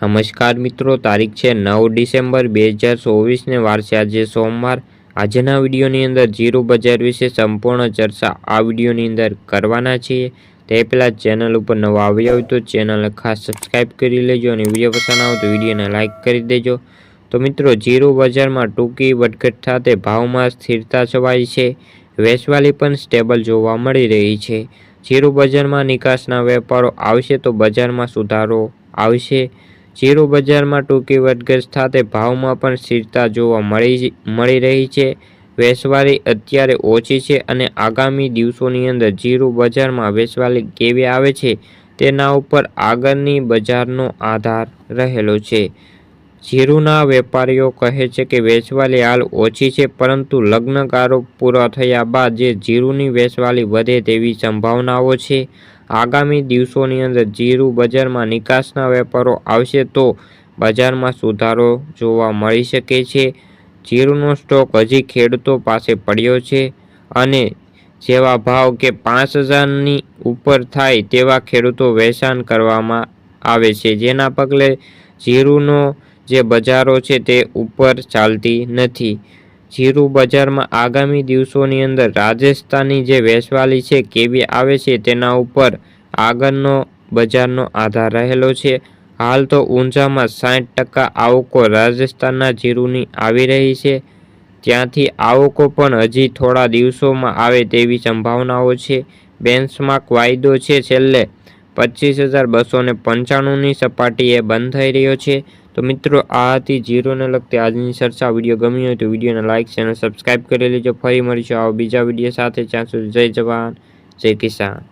નમસ્કાર મિત્રો, તારીખ છે નવ ડિસેમ્બર બે હજાર ચોવીસને વારસે આજે સોમવાર. આજના વિડીયોની અંદર જીરો બજાર વિશે સંપૂર્ણ ચર્ચા આ વિડીયોની અંદર કરવાના છીએ. તે પહેલાં ચેનલ ઉપર નવા આવ્યા હોય તો ચેનલને ખાસ સબસ્ક્રાઈબ કરી લેજો અને વીડિયો પસંદ આવે તો વિડીયોને લાઇક કરી દેજો. તો મિત્રો, ઝીરો બજારમાં ટૂંકી વટઘટ સાથે ભાવમાં સ્થિરતા છવાઈ છે. વેચવાલી પણ સ્ટેબલ જોવા મળી રહી છે. જીરો બજારમાં નિકાસના વેપારો આવશે તો બજારમાં સુધારો આવશે. જીરો બજારમાં ટૂંકી વધઘટ સાથે ભાવમાં પણ સ્થિરતા જોવા મળી મળી રહી છે. વેચવાલી અત્યારે ઓછી છે અને આગામી દિવસોની અંદર જીરો બજારમાં વેચવાલી કેવી આવે છે તેના ઉપર આગળની બજારનો આધાર રહેલો છે. જીરુના વેપારીઓ કહે છે કે વેચવાલી હાલ ઓછી છે પરંતુ લગ્નકારો પૂરા થયા બાદ જે જીરુની વેચવાલી વધે તેવી સંભાવનાઓ છે. આગામી દિવસોની અંદર જીરું બજારમાં નિકાસના વેપારો આવશે તો બજારમાં સુધારો જોવા મળી શકે છે. જીરુનો સ્ટોક હજી ખેડૂતો પાસે પડ્યો છે અને જેવા ભાવ કે પાંચ હજારની ઉપર થાય તેવા ખેડૂતો વેચાણ કરવામાં આવે છે. જેના પગલે જીરુનો જે બજારો છે તે ઉપર ચાલતી નથી. જીરું બજારમાં આગામી દિવસોની અંદર રાજસ્થાનની જે વેચવાલી છે, કેવી આવે છે, તેના ઉપર આગળનો બજારનો આધાર રહેલો છે. હાલ તો ઊંઝામાં સાઠ ટકા આવકો રાજસ્થાનના જીરુની આવી રહી છે. ત્યાંથી આવકો પણ હજી થોડા દિવસોમાં આવે તેવી સંભાવનાઓ છે. બેન્ચમાર્ક વાયદો છે, છેલ્લે પચીસ હજાર બસો પંચાણુંની સપાટીએ બંધ થઈ રહ્યો છે. તો મિત્રો, આ હતી જીરોને લગતી આજની ચર્ચા. વીડિયો ગમી હોય તો વિડીયોને લાઇક ચેનલ સબસ્ક્રાઈબ કરી લેજો. ફરી મળીશું આવો બીજા વીડિયો સાથે. જ્યાં સુધી જય જવાન, જય કિસાન.